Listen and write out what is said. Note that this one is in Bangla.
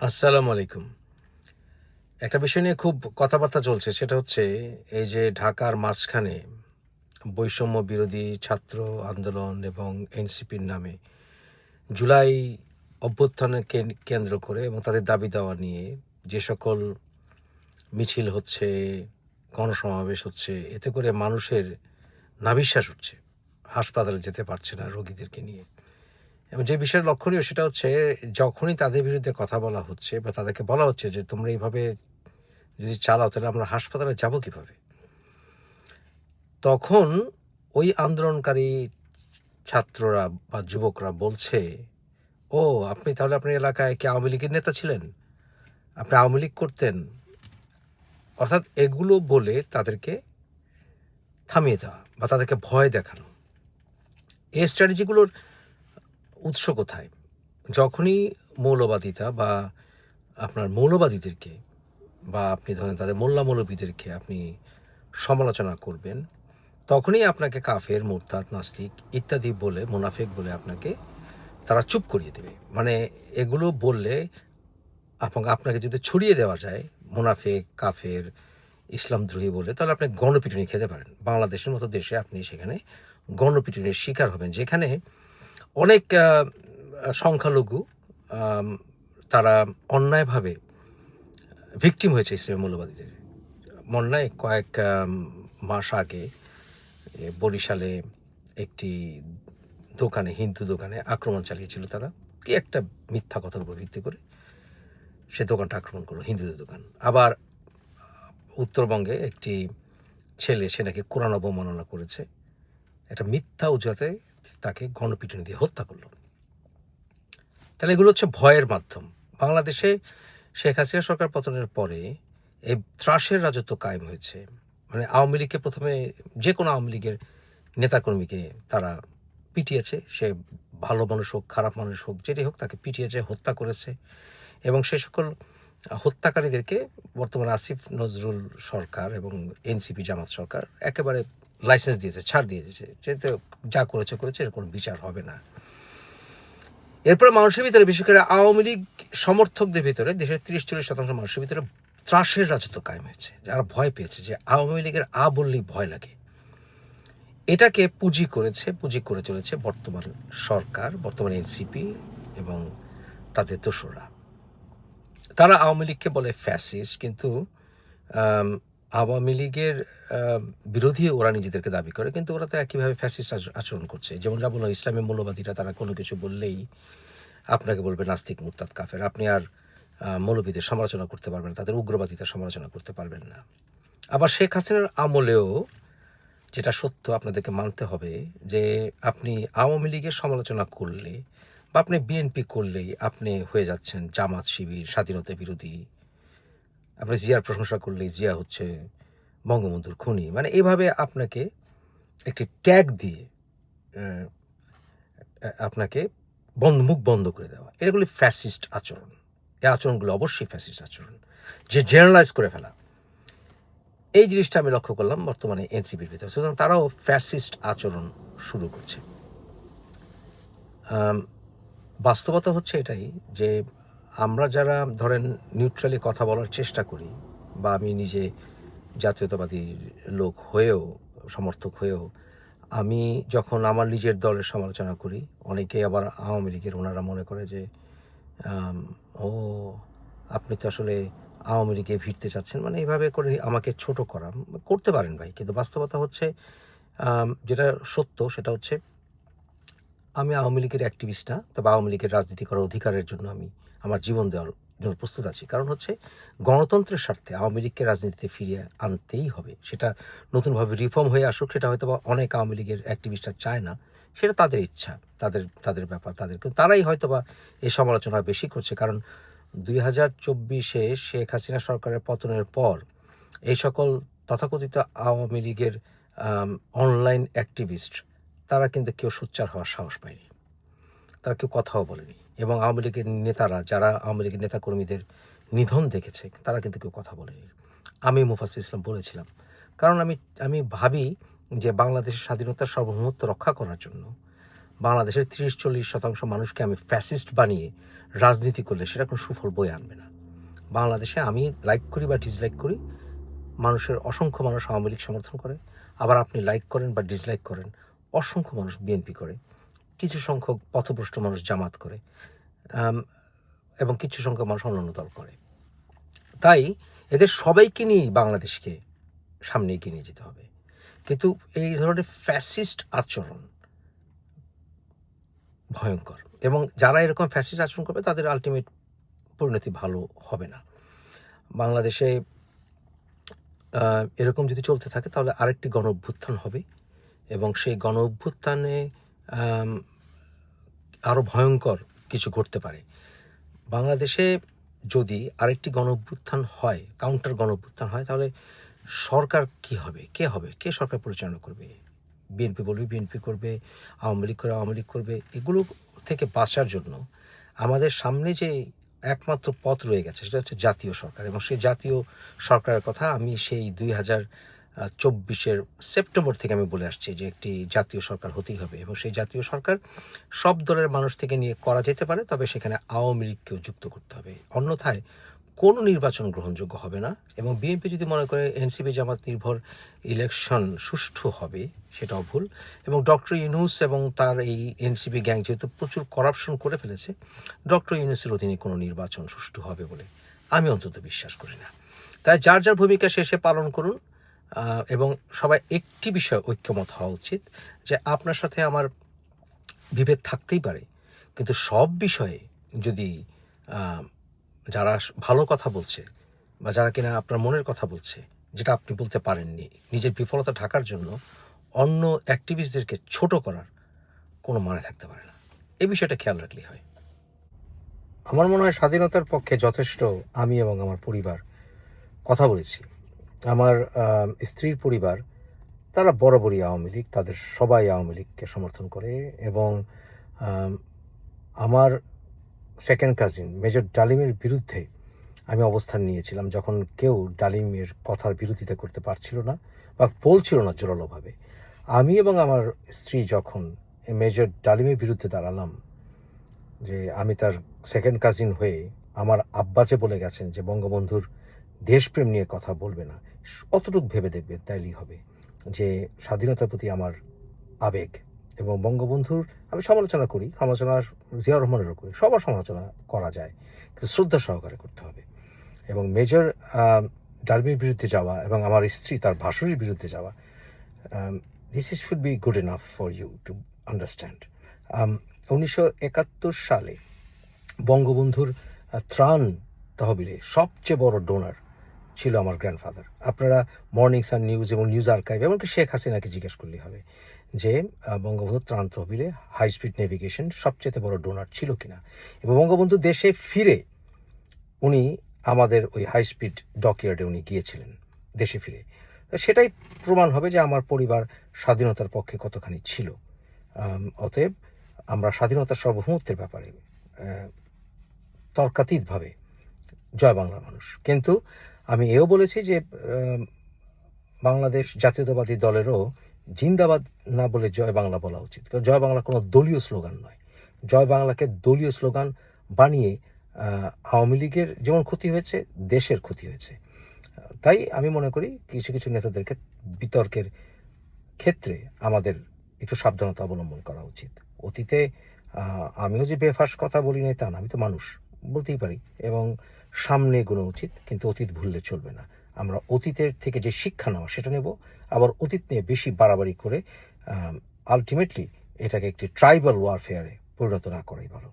আসসালামু আলাইকুম। একটা বিষয় নিয়ে খুব কথাবার্তা চলছে, সেটা হচ্ছে এই যে ঢাকার মাঝখানে বৈষম্য বিরোধী ছাত্র আন্দোলন এবং এনসিপির নামে জুলাই অভ্যুত্থানকে কেন্দ্র করে এবং তাদের দাবি দেওয়া নিয়ে যে সকল মিছিল হচ্ছে, গণসমাবেশ হচ্ছে, এতে করে মানুষের নাবিশ্বাস হচ্ছে হাসপাতালে যেতে পারছে না রোগীদেরকে নিয়ে। এবং যে বিষয়ের লক্ষণীয় সেটা হচ্ছে যখনই তাদের বিরুদ্ধে কথা বলা হচ্ছে বা তাদেরকে বলা হচ্ছে যে তোমরা এইভাবে যদি চালাও, তাহলে আমরা হাসপাতালে যাব কীভাবে? তখন ওই আন্দোলনকারী ছাত্ররা বা যুবকরা বলছে, ও, আপনি তাহলে আপনার এলাকায় কি আওয়ামী লীগের নেতা ছিলেন? আপনি আওয়ামী লীগ করতেন? অর্থাৎ এগুলো বলে তাদেরকে থামিয়ে দেওয়া বা তাদেরকে ভয় দেখানো। এই স্ট্র্যাটেজিগুলোর উৎস কোথায়? যখনই মৌলবাদিতা বা আপনার মৌলবাদীদেরকে বা আপনি ধরেন তাদের মোল্লা মৌলবীদেরকে আপনি সমালোচনা করবেন, তখনই আপনাকে কাফের, মুরতাদ, নাস্তিক ইত্যাদি বলে, মুনাফেক বলে আপনাকে তারা চুপ করিয়ে দেবে। মানে এগুলো বললে আপনাকে যদি ছড়িয়ে দেওয়া যায়, মুনাফেক, কাফের, ইসলামদ্রোহী বলে, তাহলে আপনি গণপিটুনি খেতে পারেন। বাংলাদেশের মতো দেশে আপনি সেখানে গণপিটুনির শিকার হবেন, যেখানে অনেক সংখ্যালঘু তারা অন্যায়ভাবে ভিকটিম হয়েছে ইসলামী মৌলবাদীদের। মনে কয়েক মাস আগে বরিশালে একটি দোকানে, হিন্দু দোকানে আক্রমণ চালিয়েছিল তারা। কি একটা মিথ্যা কথার উপর ভিত্তি করে সে দোকানটা আক্রমণ করল, হিন্দুদের দোকান। আবার, উত্তরবঙ্গে একটি ছেলে, সে নাকি কোরআন অবমাননা করেছে। একটা মিথ্যা উজাতে তাকে গণপিটুনি দিয়ে হত্যা করল। তাহলে এগুলো হচ্ছে ভয়ের মাধ্যম। বাংলাদেশে শেখ হাসিনা সরকার পতনের পরে এই ত্রাসের রাজত্ব কায়েম হয়েছে। মানে আওয়ামী লীগকে প্রথমে যে কোনো আওয়ামী লীগের নেতাকর্মীকে তারা পিটিয়েছে। সে ভালো মানুষ হোক, খারাপ মানুষ হোক, যেটি হোক তাকে পিটিয়েছে, হত্যা করেছে এবং সে সকল হত্যাকারীদেরকে বর্তমানে আসিফ নজরুল সরকার এবং এনসিপি জামাত সরকার একেবারে লাইসেন্স দিয়েছে, ছাড় দিয়ে দিয়েছে যেহেতু যা করেছে করেছে, এর কোনো বিচার হবে না। এরপরে মানুষের ভিতরে, বিশেষ করে আওয়ামী লীগ সমর্থকদের ভিতরে, দেশের তিরিশ চল্লিশ শতাংশ মানুষের ভিতরে ত্রাসের রাজত্ব কায়েম হয়েছে। যারা ভয় পেয়েছে যে আওয়ামী লীগের আ বললেই ভয় লাগে। এটাকে পুঁজি করেছে, পুঁজি করে চলেছে বর্তমান সরকার, বর্তমান এনসিপি এবং তাদের দোসররা। তারা আওয়ামী লীগকে বলে ফ্যাসিস্ট, কিন্তু আওয়ামী লীগের বিরোধী ওরা নিজেদেরকে দাবি করে, কিন্তু ওরা তো একইভাবে ফ্যাসিস্ট আচরণ করছে। যেমন যা বলল ইসলামী মৌলবাদীরা তারা কোনো কিছু বললেই আপনাকে বলবে নাস্তিক মুরতাদ কাফের। আপনি আর মৌলবীদের সমালোচনা করতে পারবেন তাদের উগ্রবাদিতার সমালোচনা করতে পারবেন না। আবার শেখ হাসিনার আমলেও যেটা সত্য আপনাদেরকে মানতে হবে, যে আপনি আওয়ামী লীগের সমালোচনা করলে বা আপনি বিএনপি করলেই আপনি হয়ে যাচ্ছেন জামাত শিবির, স্বাধীনতা বিরোধী আপনি জিয়ার প্রশংসা করলেই জিয়া হচ্ছে বঙ্গবন্ধুর খুনি। মানে এভাবে আপনাকে একটি ট্যাগ দিয়ে আপনাকে বন্ধ, মুখ বন্ধ করে দেওয়া। এগুলি ফ্যাসিস্ট আচরণ। এই আচরণগুলো অবশ্যই ফ্যাসিস্ট আচরণ। যে জেনারেলাইজ করে ফেলা। এই জিনিসটা আমি লক্ষ্য করলাম বর্তমানে এনসিপির ভিতরে। সুতরাং তারাও ফ্যাসিস্ট আচরণ শুরু করছে। বাস্তবতা হচ্ছে এটাই যে আমরা যারা, ধরেন নিউট্রালি কথা বলার চেষ্টা করি, বা আমি নিজে জাতীয়তাবাদী লোক হয়েও, সমর্থক হয়েও, আমি যখন আমার নিজের দলের সমালোচনা করি অনেকে আবার আওয়ামী লীগের ওনারা মনে করে যে ও, আপনি তো আসলে আওয়ামী লীগে ভিড়তে চাচ্ছেন। মানে এইভাবে করে আমাকে ছোট করা। করতে পারেন ভাই, কিন্তু বাস্তবতা হচ্ছে যেটা সত্য সেটা হচ্ছে আমি আওয়ামী লীগের অ্যাক্টিভিস্ট না, তবে আওয়ামী লীগের রাজনীতি করার অধিকারের জন্য আমি আমার জীবন দেওয়ার জন্য প্রস্তুত আছি। কারণ হচ্ছে, গণতন্ত্রের স্বার্থে আওয়ামী লীগকে রাজনীতিতে ফিরিয়ে আনতেই হবে। সেটা নতুনভাবে রিফর্ম হয়ে আসুক, সেটা হয়তো বা অনেক আওয়ামী লীগের অ্যাক্টিভিস্টরা চায় না। সেটা তাদের ইচ্ছা, তাদের তাদের ব্যাপার, তাদের কিন্তু তারাই হয়তো বা এই সমালোচনা বেশি করছে। কারণ দুই হাজার চব্বিশে শেখ হাসিনা সরকারের পতনের পর এই সকল তথাকথিত আওয়ামী লীগের অনলাইন অ্যাক্টিভিস্ট তারা কিন্তু কেউ সোচ্চার হওয়ার সাহস পায়নি। তারা কেউ কথাও বলেনি এবং আওয়ামী লীগের নেতারা, যারা আওয়ামী লীগের নেতাকর্মীদের নিধন দেখেছে, তারা কিন্তু কেউ কথা বলেনি। আমি মুফাসির ইসলাম বলেছিলাম। কারণ আমি আমি ভাবি যে বাংলাদেশের স্বাধীনতার সার্বভৌমত্ব রক্ষা করার জন্য বাংলাদেশের তিরিশ, চল্লিশ শতাংশ মানুষকে আমি ফ্যাসিস্ট বানিয়ে রাজনীতি করলে সেটা কোনো সুফল বয়ে আনবে না। বাংলাদেশে আমি লাইক করি বা ডিসলাইক করি, মানুষের অসংখ্য মানুষ আওয়ামী লীগ সমর্থন করে। আবার আপনি লাইক করেন বা ডিসলাইক করেন অসংখ্য মানুষ বিএনপি করে, কিছু সংখ্যক পথভ্রষ্ট মানুষ জামাত করে এবং কিছু সংখ্যক মানুষ অন্যান্য দল করে। তাই এদের সবাইকে নিয়েই বাংলাদেশকে সামনে এগিয়ে নিয়ে যেতে হবে। কিন্তু এই ধরনের ফ্যাসিস্ট আচরণ ভয়ঙ্কর, এবং যারা এরকম ফ্যাসিস্ট আচরণ করবে, তাদের আলটিমেট পরিণতি ভালো হবে না। বাংলাদেশে এরকম যদি চলতে থাকে, তাহলে আরেকটি গণ অভ্যুত্থান হবে। এবং সেই গণ অভ্যুত্থানে আরও ভয়ঙ্কর কিছু ঘটতে পারে। বাংলাদেশে যদি আরেকটি গণ অভ্যুত্থান হয় কাউন্টার গণ অভ্যুত্থান হয়, তাহলে সরকার কি হবে? কে হবে? কে সরকার পরিচালনা করবে? বিএনপি বলবে, বিএনপি করবে, আওয়ামী লীগ করে আওয়ামী লীগ করবে। এগুলো থেকে বাঁচার জন্য আমাদের সামনে যে একমাত্র পথ রয়ে গেছে, সেটা হচ্ছে জাতীয় সরকার। এবং সেই জাতীয় সরকারের কথা আমি সেই দুই হাজার চব্বিশের সেপ্টেম্বর থেকে আমি বলে আসছি যে একটি জাতীয় সরকার হতেই হবে এবং সেই জাতীয় সরকার সব দলের মানুষ থেকে নিয়ে করা যেতে পারে, তবে সেখানে আওয়ামী লীগকেও যুক্ত করতে হবে। অন্যথায় কোনো নির্বাচন গ্রহণযোগ্য হবে না এবং বিএনপি যদি মনে করে এনসিপি জামাত নির্ভর ইলেকশন সুষ্ঠু হবে, সেটাও ভুল এবং ডক্টর ইউনুস এবং তার এই এনসিপি গ্যাং যেহেতু প্রচুর করাপশন করে ফেলেছে, ডক্টর ইউনুসের অধীনে কোনো নির্বাচন সুষ্ঠু হবে বলে আমি অন্তত বিশ্বাস করি না। তাই যার যার ভূমিকা শেষে পালন করুন এবং সবাই একটি বিষয় ঐক্যমত হওয়া উচিত যে আপনার সাথে আমার বিভেদ থাকতেই পারে। কিন্তু সব বিষয়ে যদি যারা ভালো কথা বলছে বা যারা কিনা আপনার মনের কথা বলছে, যেটা আপনি বলতে পারেননি, নিজের বিফলতা ঢাকার জন্য অন্য অ্যাক্টিভিস্টদেরকে ছোট করার কোনো মানে থাকতে পারে না। এই বিষয়টা খেয়াল রাখলেই হয়। আমার মনে হয় স্বাধীনতার পক্ষে যথেষ্ট আমি এবং আমার পরিবার কথা বলেছি। আমার স্ত্রীর পরিবার, তারা বরাবরই আওয়ামী লীগ, তাদের সবাই আওয়ামী লীগকে সমর্থন করে এবং আমার সেকেন্ড কাজিন মেজর ডালিমের বিরুদ্ধে আমি অবস্থান নিয়েছিলাম যখন কেউ ডালিমের কথার বিরোধিতা করতে পারছিল না বা বলছিল না জোরালোভাবে। আমি এবং আমার স্ত্রী যখন মেজর ডালিমের বিরুদ্ধে দাঁড়ালাম যে আমি তার সেকেন্ড কাজিন হয়ে আমার আব্বা যে বলে গেছেন যে বঙ্গবন্ধুর দেশপ্রেম নিয়ে কথা বলবে না। অতটুক ভেবে দেখবেন, তাইলেই হবে যে স্বাধীনতার প্রতি আমার আবেগ এবং বঙ্গবন্ধুর, আমি সমালোচনা করি, সমালোচনা জিয়া রহমানেরও করি, সবার সমালোচনা করা যায়, কিন্তু শ্রদ্ধা সহকারে করতে হবে এবং মেজর ডালমির বিরুদ্ধে যাওয়া এবং আমার স্ত্রী তার ভাসুরের বিরুদ্ধে যাওয়া this is should be good enough for you to understand উনিশশো একাত্তর সালে বঙ্গবন্ধুর ত্রাণ তহবিলে সবচেয়ে বড় ডোনার ছিল আমার গ্র্যান্ডফাদার আপনারা মর্নিং সান নিউজ এবং নিউজ আর্কাইভ এমনকি শেখ হাসিনাকে জিজ্ঞেস করলেই হবে যে বঙ্গবন্ধু ত্রাণ তহবিলে হাই স্পিড নেভিগেশন সবচেয়ে বড় ডোনার ছিল কিনা? এবং বঙ্গবন্ধু দেশে ফিরে উনি আমাদের ওই হাই স্পিড ডকইয়ার্ডে উনি গিয়েছিলেন, দেশে ফিরে। সেটাই প্রমাণ হবে যে আমার পরিবার স্বাধীনতার পক্ষে কতখানি ছিল। অতএব আমরা স্বাধীনতার সার্বভৌমত্বের ব্যাপারে তর্কাতীতভাবে জয় বাংলা মানুষ। কিন্তু আমি এও বলেছি যে বাংলাদেশ জাতীয়তাবাদী দলেরও জিন্দাবাদ না বলে জয় বাংলা বলা উচিত। কারণ জয় বাংলা কোনো দলীয় স্লোগান নয়। জয় বাংলাকে দলীয় স্লোগান বানিয়ে আওয়ামী লীগের যেমন ক্ষতি হয়েছে, দেশের ক্ষতি হয়েছে। তাই আমি মনে করি কিছু কিছু নেতাদেরকে বিতর্কের ক্ষেত্রে আমাদের একটু সাবধানতা অবলম্বন করা উচিত। অতীতে আমিও যে বেফাস কথা বলি নাই তা না, আমি তো মানুষ। বলতেই পারি, এবং সামনে এগোনো উচিত, কিন্তু অতীত ভুললে চলবে না। আমরা অতীতের থেকে যে শিক্ষা নেওয়া, সেটা নেব, আবার অতীত নিয়ে বেশি বাড়াবাড়ি করে আলটিমেটলি এটাকে একটি ট্রাইবাল ওয়ারফেয়ারে পরিণত না করাই ভালো।